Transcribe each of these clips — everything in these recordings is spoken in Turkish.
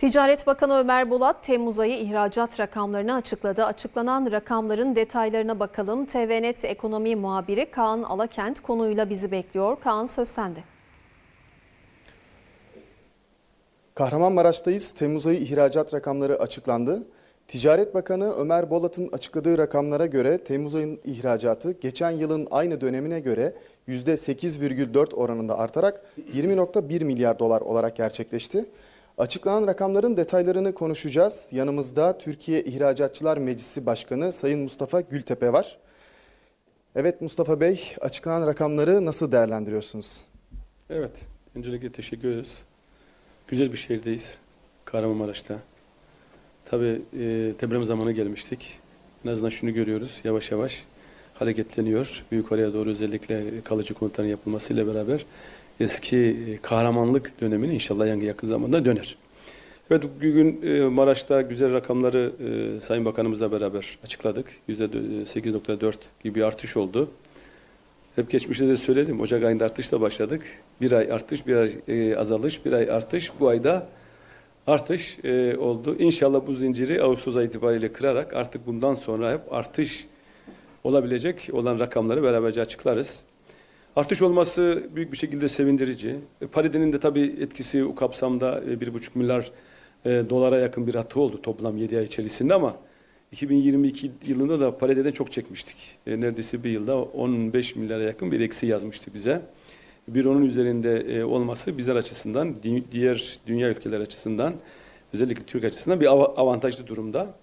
Ticaret Bakanı Ömer Bolat Temmuz ayı ihracat rakamlarını açıkladı. Açıklanan rakamların detaylarına bakalım. TVNet Ekonomi Muhabiri Kaan Alakent konuyla bizi bekliyor. Kaan söz sende. Kahramanmaraş'tayız. Temmuz ayı ihracat rakamları açıklandı. Ticaret Bakanı Ömer Bolat'ın açıkladığı rakamlara göre Temmuz ayının ihracatı geçen yılın aynı dönemine göre %8,4 oranında artarak 20.1 milyar dolar olarak gerçekleşti. Açıklanan rakamların detaylarını konuşacağız. Yanımızda Türkiye İhracatçılar Meclisi Başkanı Sayın Mustafa Gültepe var. Evet Mustafa Bey, açıklanan rakamları nasıl değerlendiriyorsunuz? Evet, öncelikle teşekkür ederiz. Güzel bir şehirdeyiz, Kahramanmaraş'ta. Tabii e, deprem zamanı gelmiştik. En azından şunu görüyoruz, yavaş yavaş hareketleniyor. Büyük oraya doğru özellikle kalıcı konutların yapılmasıyla beraber eski e, kahramanlık dönemini inşallah yakın, zamanda döner. Evet bugün e, Maraş'ta güzel rakamları e, Sayın Bakanımızla beraber açıkladık. %8.4 gibi bir artış oldu. Hep geçmişte de söyledim. Ocak ayında artışla başladık. Bir ay artış, bir ay azalış, bir ay artış. Bu ayda artış oldu. İnşallah bu zinciri Ağustos ayı itibariyle kırarak artık bundan sonra hep artış olabilecek olan rakamları beraberce açıklarız. Artış olması büyük bir şekilde sevindirici. E, Paridenin de tabii etkisi o kapsamda e, 1,5 milyar e, dolara yakın bir atı oldu toplam 7 ay içerisinde ama 2022 yılında da parideden çok çekmiştik. E, neredeyse bir yılda 15 milyara yakın bir eksi yazmıştı bize. Bir onun üzerinde e, olması bizler açısından, di- diğer dünya ülkeler açısından, özellikle Türk açısından bir av- avantajlı durumda.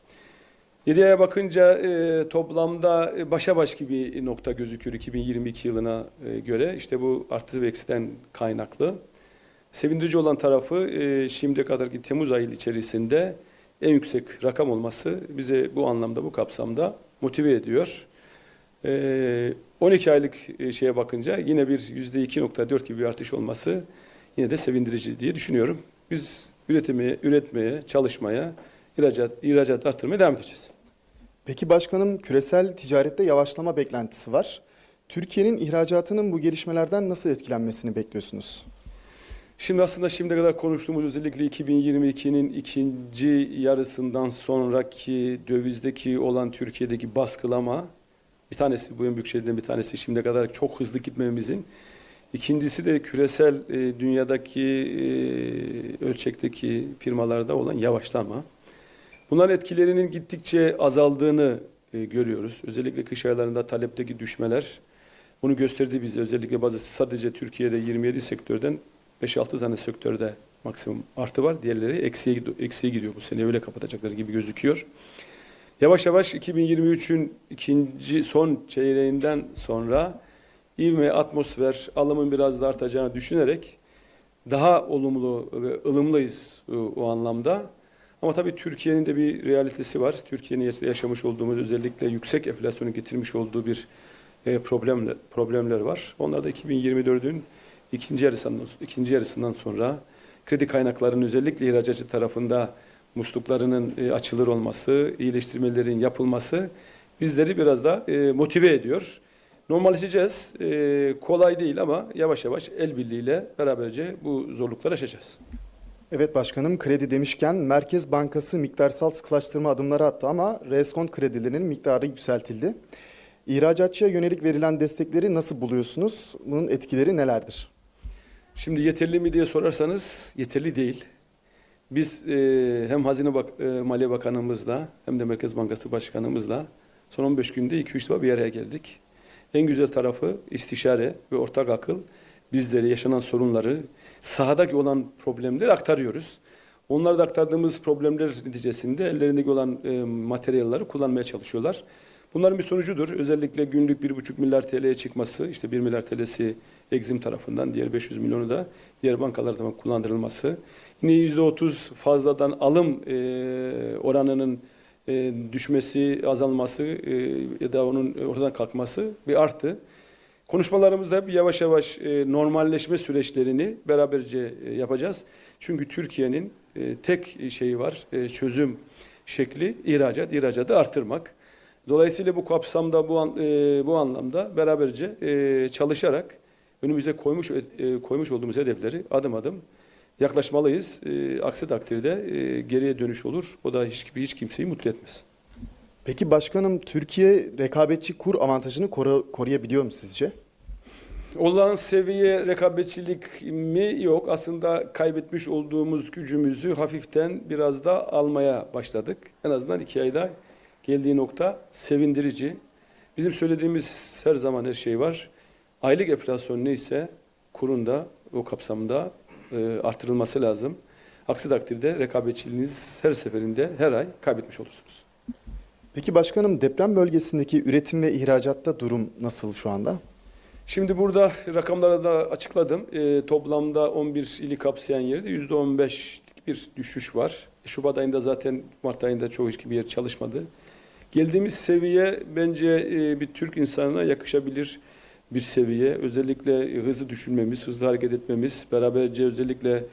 7 aya bakınca e, toplamda e, başa baş gibi nokta gözüküyor 2022 yılına e, göre. İşte bu artı ve eksiden kaynaklı. Sevindirici olan tarafı e, şimdiye kadarki Temmuz ayı içerisinde en yüksek rakam olması bize bu anlamda, bu kapsamda motive ediyor. E, 12 aylık e, şeye bakınca yine bir %2.4 gibi bir artış olması yine de sevindirici diye düşünüyorum. Biz üretmeye, üretmeye, çalışmaya, ihracat, ihracat arttırmaya devam edeceğiz. Peki başkanım küresel ticarette yavaşlama beklentisi var. Türkiye'nin ihracatının bu gelişmelerden nasıl etkilenmesini bekliyorsunuz? Şimdi aslında şimdiye kadar konuştuğumuz özellikle 2022'nin ikinci yarısından sonraki dövizdeki olan Türkiye'deki baskılama bir tanesi bu en büyük şeylerden bir tanesi şimdiye kadar çok hızlı gitmememizin. İkincisi de küresel e, dünyadaki e, ölçekteki firmalarda olan yavaşlama. Bunların etkilerinin gittikçe azaldığını e, görüyoruz. Özellikle kış aylarında talepteki düşmeler bunu gösterdi bize. Özellikle bazı sadece Türkiye'de 27 sektörden 5-6 tane sektörde maksimum artı var. Diğerleri eksiye, gidiyor- eksiye gidiyor bu sene öyle kapatacakları gibi gözüküyor. Yavaş yavaş 2023'ün ikinci son çeyreğinden sonra ivme, atmosfer, alımın biraz da artacağını düşünerek daha olumlu ve ılımlıyız e, o anlamda. Ama tabii Türkiye'nin de bir realitesi var. Türkiye'nin yaşamış olduğumuz özellikle yüksek enflasyonu getirmiş olduğu bir e, problemler, problemler var. Onlar da 2024'ün ikinci yarısından, ikinci yarısından sonra kredi kaynaklarının özellikle ihracatçı tarafında musluklarının e, açılır olması, iyileştirmelerin yapılması bizleri biraz da e, motive ediyor. Normalleşeceğiz. Kolay değil ama yavaş yavaş el birliğiyle beraberce bu zorlukları aşacağız. Evet başkanım kredi demişken Merkez Bankası miktarsal sıkılaştırma adımları attı ama reskont kredilerinin miktarı yükseltildi. İhracatçıya yönelik verilen destekleri nasıl buluyorsunuz? Bunun etkileri nelerdir? Şimdi yeterli mi diye sorarsanız yeterli değil. Biz e, hem Hazine Bak e, Maliye Bakanımızla hem de Merkez Bankası Başkanımızla son 15 günde 2-3 defa bir araya geldik. En güzel tarafı istişare ve ortak akıl bizleri yaşanan sorunları, sahadaki olan problemleri aktarıyoruz. Onlara da aktardığımız problemler neticesinde ellerindeki olan e, materyalleri kullanmaya çalışıyorlar. Bunların bir sonucudur. Özellikle günlük 1,5 milyar TL'ye çıkması, işte 1 milyar TL'si Exim tarafından, diğer 500 milyonu da diğer bankalar tarafından kullandırılması. Yine %30 fazladan alım e, oranının e, düşmesi, azalması e, ya da onun ortadan kalkması bir artı. Konuşmalarımızda hep yavaş yavaş e, normalleşme süreçlerini beraberce e, yapacağız. Çünkü Türkiye'nin e, tek şeyi var, e, çözüm şekli ihracat, ihracatı arttırmak. Dolayısıyla bu kapsamda bu an, e, bu anlamda beraberce e, çalışarak önümüze koymuş e, koymuş olduğumuz hedefleri adım adım yaklaşmalıyız. E, aksi takdirde e, geriye dönüş olur. O da hiç, hiç kimseyi mutlu etmez. Peki başkanım Türkiye rekabetçi kur avantajını koru- koruyabiliyor mu sizce? Olan seviye rekabetçilik mi? Yok. Aslında kaybetmiş olduğumuz gücümüzü hafiften biraz da almaya başladık. En azından iki ayda geldiği nokta sevindirici. Bizim söylediğimiz her zaman her şey var. Aylık enflasyon neyse kurun da o kapsamda e, artırılması lazım. Aksi takdirde rekabetçiliğiniz her seferinde her ay kaybetmiş olursunuz. Peki başkanım deprem bölgesindeki üretim ve ihracatta durum nasıl şu anda? Şimdi burada rakamları da açıkladım. Ee, toplamda 11 ili kapsayan yerde %15'lik bir düşüş var. Şubat ayında zaten Mart ayında çoğu hiç bir yer çalışmadı. Geldiğimiz seviye bence e, bir Türk insanına yakışabilir bir seviye. Özellikle hızlı düşünmemiz, hızlı hareket etmemiz, beraberce özellikle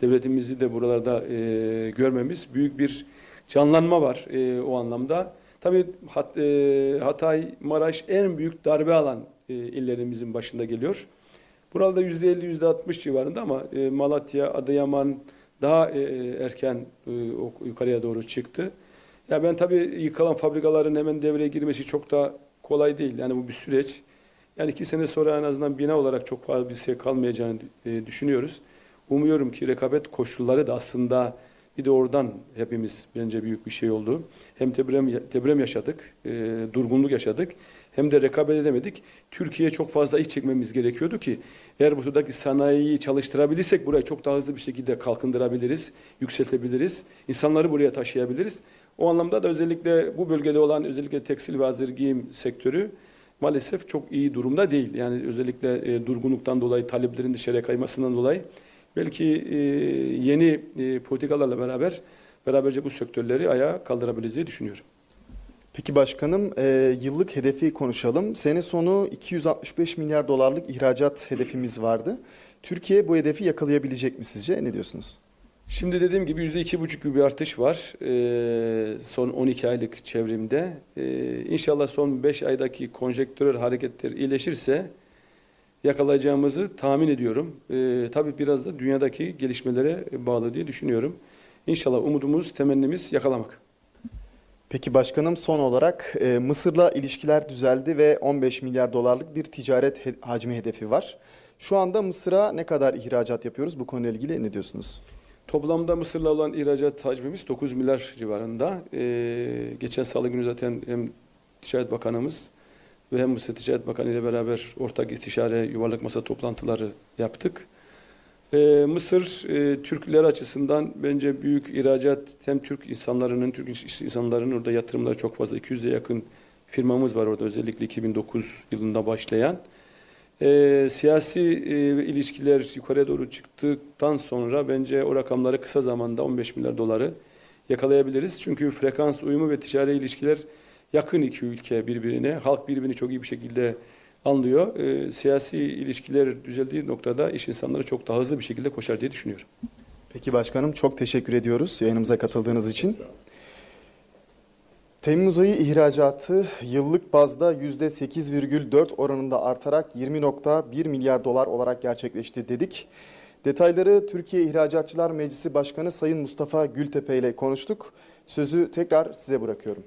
devletimizi de buralarda e, görmemiz büyük bir canlanma var e, o anlamda. Tabii Hat, e, Hatay, Maraş en büyük darbe alan e, illerimizin başında geliyor. Burada %50, %60 civarında ama e, Malatya, Adıyaman daha e, erken e, yukarıya doğru çıktı. Ya ben tabii yıkılan fabrikaların hemen devreye girmesi çok da kolay değil. Yani bu bir süreç. Yani iki sene sonra en azından bina olarak çok fazla bir şey kalmayacağını e, düşünüyoruz. Umuyorum ki rekabet koşulları da aslında bir de oradan hepimiz bence büyük bir şey oldu. Hem deprem, deprem yaşadık, e, durgunluk yaşadık. Hem de rekabet edemedik. Türkiye'ye çok fazla iş çekmemiz gerekiyordu ki eğer buradaki sanayiyi çalıştırabilirsek burayı çok daha hızlı bir şekilde kalkındırabiliriz, yükseltebiliriz. insanları buraya taşıyabiliriz. O anlamda da özellikle bu bölgede olan özellikle tekstil ve hazır giyim sektörü maalesef çok iyi durumda değil. Yani özellikle e, durgunluktan dolayı, taleplerin dışarıya kaymasından dolayı belki e, yeni e, politikalarla beraber beraberce bu sektörleri ayağa kaldırabiliriz diye düşünüyorum. Peki başkanım e, yıllık hedefi konuşalım. Sene sonu 265 milyar dolarlık ihracat hedefimiz vardı. Türkiye bu hedefi yakalayabilecek mi sizce? Ne diyorsunuz? Şimdi dediğim gibi yüzde iki buçuk gibi bir artış var e, son 12 aylık çevrimde. E, inşallah son 5 aydaki konjektürel hareketler iyileşirse yakalayacağımızı tahmin ediyorum. E, tabii biraz da dünyadaki gelişmelere bağlı diye düşünüyorum. İnşallah umudumuz, temennimiz yakalamak. Peki başkanım son olarak e, Mısır'la ilişkiler düzeldi ve 15 milyar dolarlık bir ticaret he- hacmi hedefi var. Şu anda Mısır'a ne kadar ihracat yapıyoruz? Bu konuyla ilgili ne diyorsunuz? Toplamda Mısır'la olan ihracat hacmimiz 9 milyar civarında. Ee, geçen salı günü zaten hem Ticaret Bakanımız ve hem Mısır Ticaret Bakanı ile beraber ortak istişare yuvarlak masa toplantıları yaptık. Ee, Mısır e, Türkler açısından bence büyük ihracat hem Türk insanlarının, Türk iş insanlarının orada yatırımları çok fazla. 200'e yakın firmamız var orada özellikle 2009 yılında başlayan. Ee, siyasi e, ilişkiler yukarıya doğru çıktıktan sonra bence o rakamları kısa zamanda 15 milyar doları yakalayabiliriz. Çünkü frekans uyumu ve ticari ilişkiler yakın iki ülke birbirine. Halk birbirini çok iyi bir şekilde anlıyor. Ee, siyasi ilişkiler düzeldiği noktada iş insanları çok daha hızlı bir şekilde koşar diye düşünüyorum. Peki başkanım çok teşekkür ediyoruz yayınımıza katıldığınız için. Temmuz ayı ihracatı yıllık bazda %8,4 oranında artarak 20.1 milyar dolar olarak gerçekleşti dedik. Detayları Türkiye İhracatçılar Meclisi Başkanı Sayın Mustafa Gültepe ile konuştuk. Sözü tekrar size bırakıyorum.